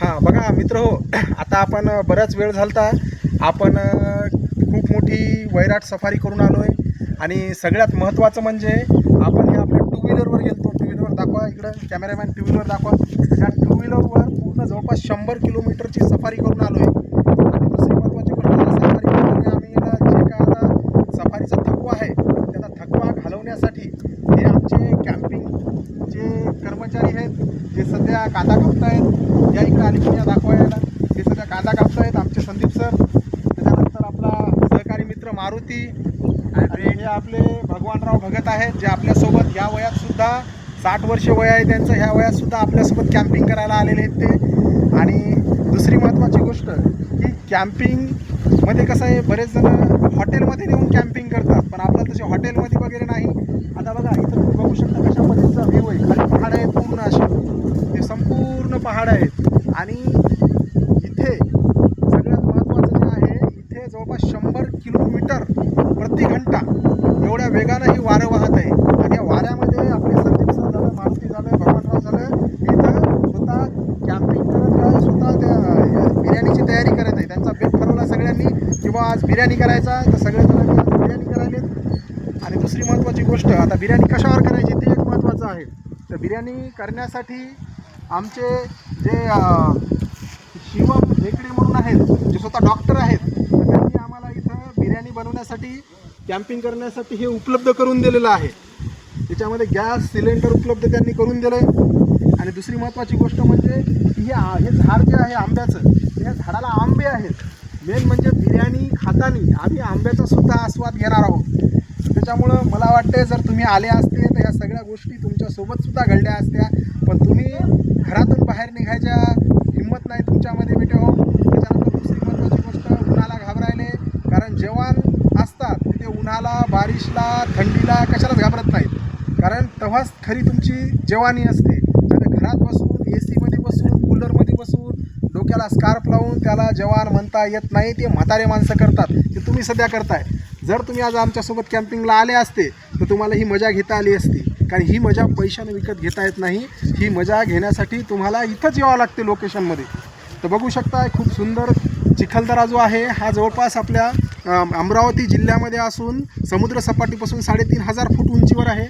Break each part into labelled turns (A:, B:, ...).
A: हां बघा मित्र हो आता आपण बऱ्याच बराच वेळ झालता. आपण खूप मोठी वैराट सफारी करून आलो आहे आणि सगळ्यात महत्त्वाचं म्हणजे आपण हे आपल्या टू व्हीलरवर गेलतो. टू व्हीलरवर दाखवा इकडं. कॅमेरामॅन टू व्हीलर दाखवा. त्या टू व्हीलरवर पूर्ण जवळपास शंभर किलोमीटरची सफारी करून आलो आहे आणि दुसरी महत्त्वाची गोष्ट सफारी करताना आम्ही जे काय आता सफारीचा थकवा आहे त्याचा थकवा घालवण्यासाठी हे आमचे कॅमे कर्मचारी आहेत जे सध्या कांदा आहेत या इकडे आली या दाखवायला ते सध्या कांदा आहेत आमचे संदीप सर. त्याच्यानंतर आपला सहकारी मित्र मारुती आणि हे आपले भगवानराव भगत आहेत जे आपल्यासोबत ह्या वयात सुद्धा साठ वर्ष वय आहे त्यांचं ह्या वयात सुद्धा आपल्यासोबत कॅम्पिंग करायला आलेले आहेत ते. आणि दुसरी महत्त्वाची गोष्ट की कॅम्पिंगमध्ये कसं आहे बरेच जण हॉटेलमध्ये नेऊन कॅम्पिंग करतात पण आपलं तसे हॉटेलमध्ये वगैरे नाही. आता बघा इथं तुम्ही बघू शकता कशा पद्धतीचा व्ह्यू आहे खाली पहाड आहेत पूर्ण असे हे संपूर्ण पहाड आहेत आणि इथे सगळ्यात महत्त्वाचं जे आहे इथे जवळपास शंभर किलोमीटर प्रति घंटा एवढ्या वेगानं ही वारं वाहत आहे. आणि या वाऱ्यामध्ये आपले संदीप सर झालं मारुती झालं भगवानराव झालं इथं स्वतः कॅम्पिंग करत आहे स्वतः त्या बिर्याणीची तयारी करत आहे. त्यांचा बेट ठरवला सगळ्यांनी किंवा आज बिर्याणी करायचा तर सगळेजण बिर्याणी करायलेत. आणि दुसरी महत्त्वाची गोष्ट आता बिर्याणी कशावर करायची ते एक महत्त्वाचं आहे. तर बिर्याणी करण्यासाठी आमचे जे शिवम हेकडे म्हणून आहेत जे स्वतः डॉक्टर आहेत तर त्यांनी आम्हाला इथं बिर्याणी बनवण्यासाठी कॅम्पिंग करण्यासाठी हे उपलब्ध करून दिलेलं आहे. त्याच्यामध्ये गॅस सिलेंडर उपलब्ध त्यांनी करून दिलं आहे आणि दुसरी महत्त्वाची गोष्ट म्हणजे हे हे झाड जे आहे आंब्याचं या झाडाला आंबे आहेत. मेन म्हणजे बिर्याणी खातानी आम्ही आंब्याचा सुद्धा आस्वाद घेणार आहोत. त्याच्यामुळं मला वाटते जर तुम्ही आले असते तर या सगळ्या गोष्टी तुमच्यासोबतसुद्धा घडल्या असत्या. पण तुम्ही घरातून बाहेर निघायच्या हिंमत नाही तुमच्यामध्ये बेटे हो त्याच्यानंतर दुसरी महत्त्वाची गोष्ट उन्हाला घाबरायले. कारण जेवण ते उन्हाला बारिशला थंडीला कशालाच घाबरत नाहीत. कारण तेव्हाच खरी तुमची जवानी असते. नाही घरात बसून ए सीमध्ये बसून कूलरमध्ये बसून डोक्याला स्कार्फ लावून त्याला जवान म्हणता येत नाही ते म्हातारे माणसं करतात. ते तुम्ही सध्या करताय. जर तुम्ही आज आमच्यासोबत कॅम्पिंगला आले असते तर तुम्हाला ही मजा घेता आली असती. कारण ही मजा पैशाने विकत घेता येत नाही. ही मजा घेण्यासाठी तुम्हाला इथंच यावं लागते लोकेशनमध्ये तर बघू शकता खूप सुंदर चिखलदरा जो आहे हा जवळपास आपल्या अमरावती जिल्ह्यामध्ये असून समुद्र सपाटीपासून साडेतीन हजार फूट उंचीवर आहे.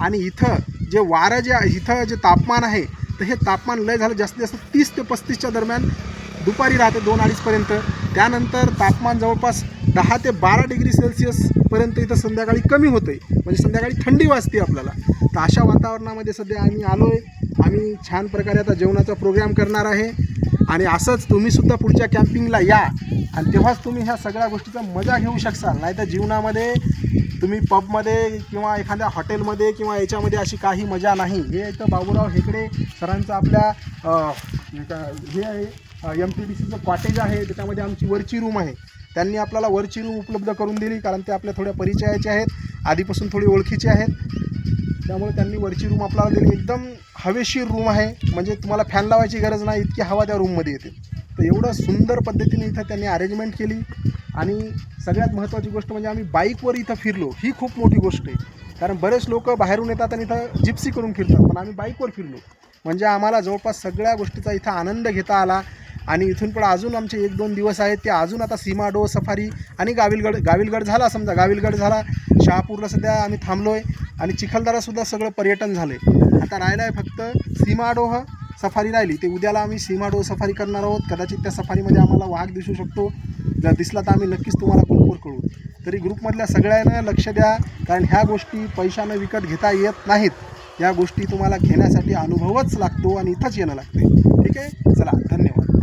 A: आणि इथं जे वारं जे इथं जे तापमान आहे तर हे तापमान लय झालं जास्तीत जास्त तीस ते पस्तीसच्या दरम्यान दुपारी राहते दोन अडीचपर्यंत त्यानंतर तापमान जवळपास दहा ते बारा डिग्री सेल्सिअसपर्यंत इथं संध्याकाळी कमी होतं आहे म्हणजे संध्याकाळी थंडी वाजते आपल्याला. तर अशा वातावरणामध्ये सध्या आम्ही आलो आहे आम्ही छान प्रकारे आता जेवणाचा प्रोग्राम करणार आहे. आणि असंच तुम्हीसुद्धा पुढच्या कॅम्पिंगला या. आणि तेव्हाच तुम्ही ह्या सगळ्या गोष्टीचा मजा घेऊ शकाल नाही तर जीवनामध्ये तुम्ही पबमध्ये किंवा एखाद्या हॉटेलमध्ये किंवा याच्यामध्ये अशी काही मजा नाही. हे इथं बाबूराव हेकडे सरांचं आपल्या हे आहे एम टी डी सीचं कॉटेज आहे. त्याच्यामध्ये आमची वरची रूम आहे. त्यांनी आपल्याला वरची रूम उपलब्ध करून दिली कारण ते आपल्या थोड्या परिचयाचे आहेत. आधीपासून थोडी ओळखीचे आहेत. त्यामुळे त्यांनी वरची रूम आपल्याला दिली. एकदम हवेशीर रूम आहे. म्हणजे तुम्हाला फॅन लावायची गरज नाही इतकी हवा त्या रूममध्ये येते. तर एवढं सुंदर पद्धतीने इथं त्यांनी अरेंजमेंट केली. आणि सगळ्यात महत्त्वाची गोष्ट म्हणजे आम्ही बाईकवर इथं फिरलो. ही खूप मोठी गोष्ट आहे. कारण बरेच लोक बाहेरून येतात आणि इथं जिप्सी करून फिरतात. पण आम्ही बाईकवर फिरलो. म्हणजे आम्हाला जवळपास सगळ्या गोष्टीचा इथं आनंद घेता आला. आणि इथून पण अजून आमचे एक दोन दिवस आहेत. ते अजून आता सीमाडो सफारी आणि गाविलगड गाविलगड झाला. समजा गाविलगड झाला. शहापूरला सध्या आम्ही थांबलो आहे आणि चिखलदरासुद्धा सगळं पर्यटन झालं आहे आता राहिलं आहे फक्त सीमाडोह सफारी राहिली. ते उद्याला आम्ही सीमाडोह सफारी करणार आहोत. कदाचित त्या सफारीमध्ये आम्हाला वाघ दिसू शकतो. जर दिसला तर आम्ही नक्कीच तुम्हाला ग्रुपवर कळू तरी ग्रुपमधल्या सगळ्यांना लक्ष द्या. कारण ह्या गोष्टी पैशानं विकत घेता येत नाहीत. या गोष्टी तुम्हाला घेण्यासाठी अनुभवच लागतो आणि इथंच येणं लागते ठीक आहे? चला धन्यवाद.